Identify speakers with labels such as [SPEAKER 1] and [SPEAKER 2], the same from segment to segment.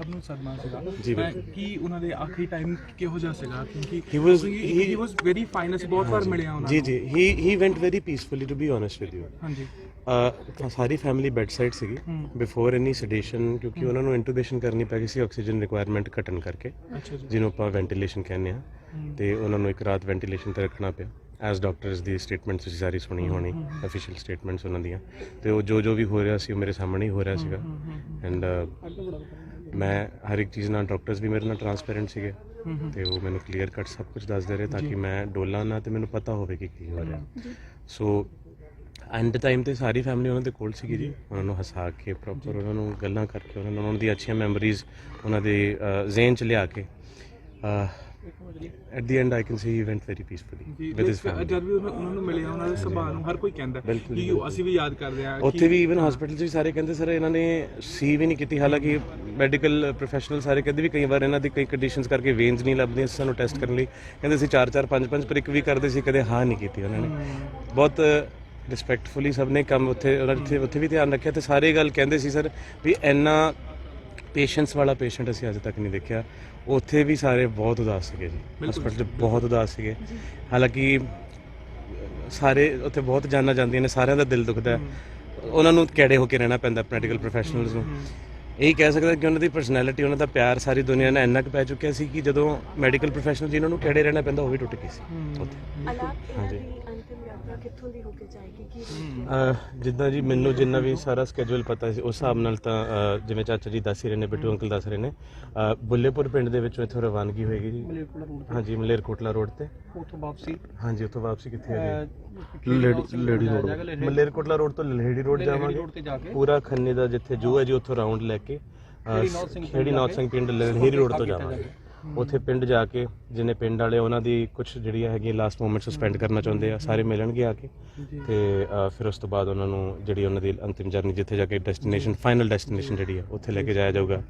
[SPEAKER 1] ਸਭ ਨੂੰ ਸਦਮਾ ਸੀਗਾ। ਕੀ ਉਹਨਾਂ ਦੇ ਆਖਰੀ ਟਾਈਮ ਕਿਹੋ ਜਿਹਾ ਸੀਗਾ? ਕਿਉਂਕਿ
[SPEAKER 2] He was-
[SPEAKER 1] he was very fine ਅਸੀਂ ਬਹੁਤ ਵਾਰ ਮਿਲਿਆ ਉਹਨਾਂ
[SPEAKER 2] ਜੀ ਜੀ। He he went very peacefully to be honest with you
[SPEAKER 1] ਹਾਂਜੀ।
[SPEAKER 2] ਅ ਸਾਰੀ ਫੈਮਿਲੀ ਬੈੱਡ ਸਾਈਡ ਸੀਗੀ ਬਿਫੋਰ ਐਨੀ ਸੈਡੇਸ਼ਨ ਕਿਉਂਕਿ ਉਹਨਾਂ ਨੂੰ ਇੰਟੂਬੇਸ਼ਨ ਕਰਨੀ ਪੈ ਗਈ ਸੀ ਆਕਸੀਜਨ ਰਿਕੁਆਇਰਮੈਂਟ ਘਟਣ ਕਰਕੇ ਜਿਹਨੂੰ ਆਪਾਂ ਵੈਂਟੀਲੇਸ਼ਨ ਕਹਿੰਦੇ ਆ ਤੇ ਉਹਨਾਂ ਨੂੰ ਇੱਕ ਰਾਤ ਵੈਂਟੀਲੇਸ਼ਨ ਤੇ ਰੱਖਣਾ ਪਿਆ। ਐਸ ਡਾਕਟਰਸ ਦੀ ਸਟੇਟਮੈਂਟਸ ਤੁਸੀਂ ਸਾਰੀ ਸੁਣੀ ਹੋਣੀ ਅਫੀਸ਼ੀਅਲ ਸਟੇਟਮੈਂਟਸ ਉਹਨਾਂ ਦੀਆਂ। ਤੇ ਉਹ ਜੋ ਜੋ ਵੀ ਹੋ ਰਿਹਾ ਸੀ ਉਹ ਮੇਰੇ ਸਾਹਮਣੇ ਹੀ ਹੋ ਰਿਹਾ ਸੀਗਾ। ਐਂਡ ਮੈਂ ਹਰ ਇੱਕ ਚੀਜ਼ ਨਾਲ ਡਾਕਟਰਸ ਵੀ ਮੇਰੇ ਨਾਲ ਟਰਾਂਸਪੇਰੈਂਟ ਸੀਗੇ ਤੇ ਉਹ ਮੈਨੂੰ ਕਲੀਅਰ ਕੱਟ ਸਭ ਕੁਝ ਦੱਸਦੇ ਰਹੇ ਤਾਂ ਕਿ ਮੈਂ ਡੋਲਾ ਨਾ ਤੇ ਮੈਨੂੰ ਪਤਾ ਹੋਵੇ ਕਿ ਕੀ ਹੋ ਰਿਹਾ। ਸੋ ਐਂਡ ਟਾਈਮ ਤੇ ਸਾਰੀ ਫੈਮਿਲੀ ਉਹਨਾਂ ਦੇ ਕੋਲ ਸੀਗੀ ਜੀ। ਉਹਨਾਂ ਨੂੰ ਹਸਾ ਕੇ ਪ੍ਰੋਪਰ ਉਹਨਾਂ ਨੂੰ ਗੱਲਾਂ ਕਰਕੇ ਉਹਨਾਂ ਨੂੰ ਉਹਨਾਂ ਦੀ ਅੱਛੀਆਂ ਮੈਮਰੀਜ਼ ਉਹਨਾਂ ਦੇ ਜ਼ਿਹਨ ਚ ਲਿਆ ਕੇ at the end I can see he went very peacefully with his family
[SPEAKER 1] ਜਦ ਵੀ ਉਹਨਾਂ ਨੂੰ ਮਿਲਿਆ ਉਹਨਾਂ ਦੇ ਸੁਭਾਅ ਨੂੰ ਹਰ ਕੋਈ ਕਹਿੰਦਾ। ਕਿ ਉਹ ਅਸੀਂ ਵੀ ਯਾਦ ਕਰਦੇ ਆ
[SPEAKER 2] ਉੱਥੇ ਵੀ ਇਵਨ ਹਸਪੀਟਲ 'ਚ ਵੀ ਸਾਰੇ ਕਹਿੰਦੇ ਸਰ ਇਹਨਾਂ ਨੇ ਸੀ ਵੀ ਨਹੀਂ ਕੀਤੀ। ਹਾਲਾਂਕਿ ਮੈਡੀਕਲ ਪ੍ਰੋਫੈਸ਼ਨਲ ਸਾਰੇ ਕਹਿੰਦੇ ਵੀ ਕਈ ਵਾਰ ਇਹਨਾਂ ਦੀ ਕਈ ਕੰਡੀਸ਼ਨਸ ਕਰਕੇ ਵੇਨਸ ਨਹੀਂ ਲੱਭਦੀਆਂ ਸਾਨੂੰ ਟੈਸਟ ਕਰਨ ਲਈ। ਕਹਿੰਦੇ ਸੀ 4 4 5 5 ਪ੍ਰਿਕ ਵੀ ਕਰਦੇ ਸੀ ਕਦੇ ਹਾਂ ਨਹੀਂ ਕੀਤੀ ਉਹਨਾਂ ਨੇ। ਬਹੁਤ ਰਿਸਪੈਕਟਫੁਲੀ ਸਭ ਨੇ ਕੰਮ ਉੱਥੇ ਉੱਥੇ ਵੀ ਧਿਆਨ ਰੱਖਿਆ ਤੇ ਸਾਰੇ ਗੱਲ ਕਹਿੰਦੇ ਸੀ ਸਰ ਵੀ ਇੰਨਾ ਪੇਸ਼ੈਂਸ ਵਾਲਾ ਪੇਸ਼ੈਂਟ ਅਸੀਂ ਅੱਜ ਤੱਕ ਨਹੀਂ ਦੇਖਿਆ। ਉੱਥੇ ਵੀ ਸਾਰੇ ਬਹੁਤ ਉਦਾਸ ਸੀਗੇ ਜੀ। ਹਸਪੀਟਲ 'ਚ ਬਹੁਤ ਉਦਾਸ ਸੀਗੇ। ਹਾਲਾਂਕਿ ਸਾਰੇ ਉੱਥੇ ਬਹੁਤ ਜਾਨਾਂ ਜਾਂਦੀਆਂ ਨੇ ਸਾਰਿਆਂ ਦਾ ਦਿਲ ਦੁਖਦਾ ਹੈ। ਉਹਨਾਂ ਨੂੰ ਕਿਹੜੇ ਹੋ ਕੇ ਰਹਿਣਾ ਪੈਂਦਾ ਮੈਡੀਕਲ ਪ੍ਰੋਫੈਸ਼ਨਲਸ ਨੂੰ। ਇਹੀ ਕਹਿ ਸਕਦਾ ਕਿ ਉਹਨਾਂ ਦੀ ਪਰਸਨੈਲਿਟੀ ਉਹਨਾਂ ਦਾ ਪਿਆਰ ਸਾਰੀ ਦੁਨੀਆ ਨਾਲ ਇੰਨਾ ਕੁ ਪੈ ਚੁੱਕਿਆ ਸੀ ਕਿ ਜਦੋਂ ਮੈਡੀਕਲ ਪ੍ਰੋਫੈਸ਼ਨਲ ਜਿਨ੍ਹਾਂ ਨੂੰ ਕਿਹੜੇ ਰਹਿਣਾ ਪੈਂਦਾ ਉਹ ਵੀ ਟੁੱਟ ਗਈ ਸੀ। ਜਿੱਦਾਂ ਜੀ ਮੈਨੂੰ ਜਿੰਨਾ ਵੀ ਸਾਰਾ ਸਕੇਜੂਲ ਪਤਾ ਸੀ ਉਸ ਹਿਸਾਬ ਨਾਲ ਤਾਂ ਜਿਵੇਂ ਚਾਚਾ ਜੀ ਦੱਸ ਹੀ ਰਹੇ ਨੇ ਬਿੱਟੂ ਅੰਕਲ ਦੱਸ ਰਹੇ ਨੇ ਬੁੱਲੇਪੁਰ ਪਿੰਡ ਦੇ ਵਿੱਚੋਂ ਇੱਥੋਂ ਰਵਾਨਗੀ ਹੋਏਗੀ ਜੀ। ਹਾਂਜੀ ਮਲੇਰਕੋਟਲਾ ਰੋਡ ਤੇ।
[SPEAKER 3] ਉੱਥੋਂ ਵਾਪਸੀ।
[SPEAKER 2] ਹਾਂਜੀ ਉੱਥੋਂ ਵਾਪਸੀ ਕਿੱਥੇ ਹੈ ਜੀ?
[SPEAKER 3] Lady lady road.
[SPEAKER 2] Malerkotla road ਤੋਂ ਲਲਹੇੜੀ ਰੋਡ ਜਾਵਾਂਗੇ। ਪੂਰਾ ਖੰਨੇ ਦਾ ਜਿੱਥੇ ਜੂ ਹੈ ਜੀ ਉੱਥੋਂ ਰਾਉਂਡ ਲੈ ਕੇ ਖੇੜੀ ਨੌਤ ਸਿੰਘ ਪਿੰਡ ਲਲਹੇੜੀ ਰੋਡ ਤੋਂ ਜਾਵਾਂਗੇ। ਉੱਥੇ ਪਿੰਡ ਜਾ ਕੇ ਜਿਹਨੇ ਪਿੰਡ ਵਾਲੇ ਉਹਨਾਂ ਦੀ ਕੁਝ ਜਿਹੜੀਆਂ ਹੈਗੀਆਂ ਲਾਸਟ ਮੂਮੈਂਟ ਸਸਪੈਂਡ ਕਰਨਾ ਚਾਹੁੰਦੇ ਆ ਸਾਰੇ ਮਿਲਣਗੇ ਆ ਕੇ। ਤੇ ਫਿਰ ਉਸ ਤੋਂ ਬਾਅਦ ਉਹਨਾਂ ਨੂੰ ਜਿਹੜੀ ਉਹਨਾਂ ਦੀ ਅੰਤਿਮ ਜਰਨੀ ਜਿੱਥੇ ਜਾ ਕੇ ਡੈਸਟੀਨੇਸ਼ਨ ਫਾਈਨਲ ਡੈਸਟੀਨੇਸ਼ਨ ਜਿਹੜੀ ਆ ਉੱਥੇ ਲੈ ਕੇ ਜਾਇਆ ਜਾਊਗਾ।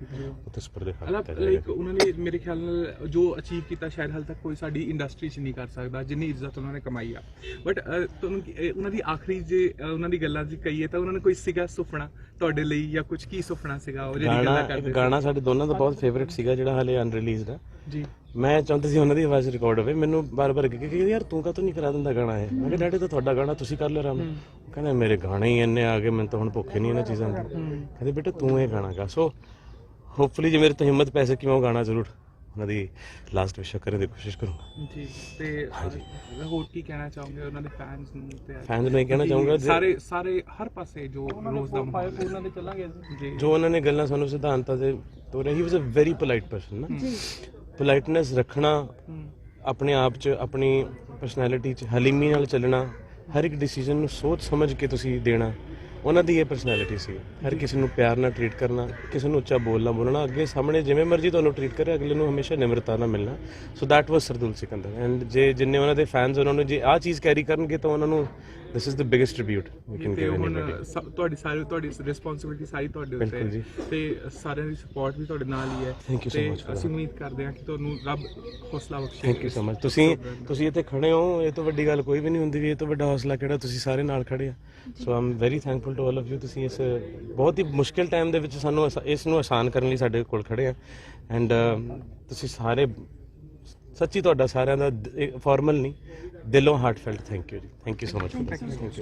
[SPEAKER 2] ਉੱਥੇ ਸਪਰਦੇ
[SPEAKER 1] ਅਲਾ ਲਾਈਕ ਉਹਨਾਂ ਨੇ ਮੇਰੇ ਖਿਆਲ ਨਾਲ ਜੋ ਅਚੀਵ ਕੀਤਾ ਸ਼ਾਇਦ ਹਾਲ ਤੱਕ ਕੋਈ ਸਾਡੀ ਇੰਡਸਟਰੀ 'ਚ ਨਹੀਂ ਕਰ ਸਕਦਾ ਜਿੰਨੀ ਇੱਜ਼ਤ ਉਹਨਾਂ ਨੇ ਕਮਾਈ ਆ। ਬਟ ਤੁਹਾਨੂੰ ਕੀ- ਉਹਨਾਂ ਦੀ ਆਖਰੀ ਜੇ ਉਹਨਾਂ ਦੀ ਗੱਲਾਂ 'ਚ ਕਹੀਏ ਤਾਂ ਉਹਨਾਂ ਨੇ ਕੋਈ ਸੀਗਾ ਸੁਪਨਾ ਤੁਹਾਡੇ ਲਈ ਜਾਂ ਕੁਝ ਕੀ ਸੁਪਨਾ ਸੀਗਾ ਉਹ ਜਿਹੜੀ
[SPEAKER 2] ਗਾਣਾ
[SPEAKER 1] ਗੱਲਾਂ
[SPEAKER 2] ਇੱਕ
[SPEAKER 1] ਕਰਦੇ
[SPEAKER 2] ਗਾਣਾ ਸਾਡੇ ਦੋਨਾਂ ਦਾ ਬਹੁਤ ਫੇਵਰਿਟ ਸੀਗਾ ਜਿਹੜਾ ਹਾਲੇ ਅਨਰਿਲੀਜ਼ਡ ਆ।
[SPEAKER 1] ਜੀ।
[SPEAKER 2] ਮੈਂ ਚਾਹੁੰਦਾ ਸੀ ਉਹਨਾਂ ਦੀ ਆਵਾਜ਼ ਰਿਕਾਰਡ ਹੋਵੇ। ਮੈਨੂੰ ਬਾਰ-ਬਾਰ ਕਿ ਕਿ ਯਾਰ ਤੂੰ ਕਾ ਨਹੀਂ ਕਰਾ ਦਿੰਦਾ ਗਾਣਾ ਇਹ? ਮੈਂ ਕਿਹਾ ਡੈਡੀ ਤਾਂ ਤੁਹਾਡਾ ਗਾਣਾ ਤੁਸੀਂ ਕਰ ਲਿਓ ਆਰਾਮ ਉਹ ਕਹਿੰਦਾ ਮੇਰੇ ਗਾਣੇ ਹੀ ਇੰਨੇ ਆ ਗਏ ਮੈਨੂੰ ਤਾਂ ਹੁਣ ਭੁੱਖ ਨਹੀਂ ਇਹਨਾਂ ਚੀਜ਼ਾਂ ਦੀ। ਕਹਿੰਦੇ ਬੇਟਾ ਤੂੰ ਇਹ ਗਾਣਾ ਗਾ। ਸੋ ਹੋਪਫੁਲੀ ਜੇ ਮੇਰੇ ਤੋਂ ਹਿੰਮਤ ਪੈ ਸਕੀ ਮੈਂ ਉਹ ਗਾਣਾ ਜ਼ਰੂਰ ਉਹਨਾਂ ਦੀ ਲਾਸਟ ਵਿਸ਼ ਕਰਨ ਦੀ ਕੋਸ਼ਿਸ਼ ਕਰੂੰਗਾ।
[SPEAKER 1] ਜੀ ਤੇ ਹੋਰ ਕੀ ਕਹਿਣਾ ਚਾਹੋਗੇ ਉਹਨਾਂ ਦੇ ਫੈਨਸ ਨੂੰ ਤੇ
[SPEAKER 2] ਫੈਨਸ ਨੂੰ ਇਹ ਕਹਿਣਾ ਚਾਹੂੰਗਾ
[SPEAKER 1] ਸਾਰੇ ਸਾਰੇ ਹਰ ਪਾਸੇ ਜੋ ਰੋਜ਼ ਦਾ।
[SPEAKER 3] ਉਹਨਾਂ ਦੇ ਚੱਲਾਂਗੇ
[SPEAKER 1] ਜੀ।
[SPEAKER 2] ਜੋ ਉਹਨਾਂ ਨੇ ਗੱਲਾਂ ਸਾਨੂੰ ਸਿਧਾਂਤਾਂ ਤੇ ਤੋਰੇ ਹੀ was a very polite person ਨਾ। ਪੋਲਾਈਟਨੈਸ ਰੱਖਣਾ ਆਪਣੇ ਆਪ 'ਚ ਆਪਣੀ ਪਰਸਨੈਲਿਟੀ 'ਚ ਹਲੀਮੀ ਨਾਲ ਚੱਲਣਾ ਹਰ ਇੱਕ ਡਿਸੀਜਨ ਨੂੰ ਸੋਚ ਸਮਝ ਕੇ ਤੁਸੀਂ ਦੇਣਾ। ਉਹਨਾਂ ਦੀ ਇਹ ਪਰਸਨੈਲਿਟੀ ਸੀ। ਹਰ ਕਿਸੇ ਨੂੰ ਪਿਆਰ ਨਾਲ ਟਰੀਟ ਕਰਨਾ ਕਿਸੇ ਨੂੰ ਉੱਚਾ ਬੋਲਣਾ ਬੋਲਣਾ ਅੱਗੇ ਸਾਹਮਣੇ ਜਿਵੇਂ ਮਰਜ਼ੀ ਤੁਹਾਨੂੰ ਟਰੀਟ ਕਰੇ ਅਗਲੇ ਨੂੰ ਹਮੇਸ਼ਾ ਨਿਮਰਤਾ ਨਾਲ ਮਿਲਣਾ। So that was Sardool Sikander and ਜੇ ਜਿੰਨੇ ਉਹਨਾਂ ਦੇ ਫੈਨਸ ਉਹਨਾਂ ਨੂੰ ਜੇ ਆਹ ਚੀਜ਼ ਕੈਰੀ ਕਰਨਗੇ ਤਾਂ ਉਹਨਾਂ ਨੂੰ this is the biggest tribute we can give anybody
[SPEAKER 1] ਤੁਹਾਡੀ ਸਾਰੀ ਤੁਹਾਡੀ ਰਿਸਪੌਂਸਿਬਿਲਟੀ ਸਾਰੀ ਤੁਹਾਡੇ ਉੱਤੇ ਤੇ ਸਾਰਿਆਂ ਦੀ ਸਪੋਰਟ ਵੀ ਤੁਹਾਡੇ ਨਾਲ ਹੀ ਹੈ। ਤੇ ਅਸੀਂ ਉਮੀਦ ਕਰਦੇ ਹਾਂ ਕਿ ਤੁਹਾਨੂੰ ਰੱਬ ਹੌਸਲਾ ਬਖਸ਼ੇ।
[SPEAKER 2] ਥੈਂਕ ਯੂ ਸੋ ਮਚ ਤੁਸੀਂ ਤੁਸੀਂ ਇੱਥੇ ਖੜੇ ਹੋ ਇਹ ਤੋਂ ਵੱਡੀ ਗੱਲ ਕੋਈ ਵੀ ਨਹੀਂ ਹੁੰਦੀ ਵੀ ਇਹ ਤੋਂ ਵੱਡਾ ਹੌਸਲਾ ਕਿਹੜਾ? ਤੁਸੀਂ ਸਾਰੇ ਨਾਲ ਖੜੇ ਆ। So I'm very thankful to all of you ਤੁਸੀਂ ਇਸ ਬਹੁਤ ਹੀ ਮੁਸ਼ਕਿਲ ਟਾਈਮ ਦੇ ਵਿੱਚ ਸਾਨੂੰ ਅਸ, ਇਸ ਨੂੰ ਆਸਾਨ ਕਰਨ ਲਈ ਸਾਡੇ ਕੋਲ ਖੜੇ ਆ। ਐਂਡ ਤੁਸੀਂ ਸਾਰੇ, ਸੱਚੀ ਤੁਹਾਡਾ ਸਾਰਿਆਂ ਦਾ ਫਾਰਮਲ ਨਹੀਂ, ਦਿਲੋਂ ਹਾਰਟਫੈਲਟ ਥੈਂਕ ਯੂ ਜੀ। Thank you so much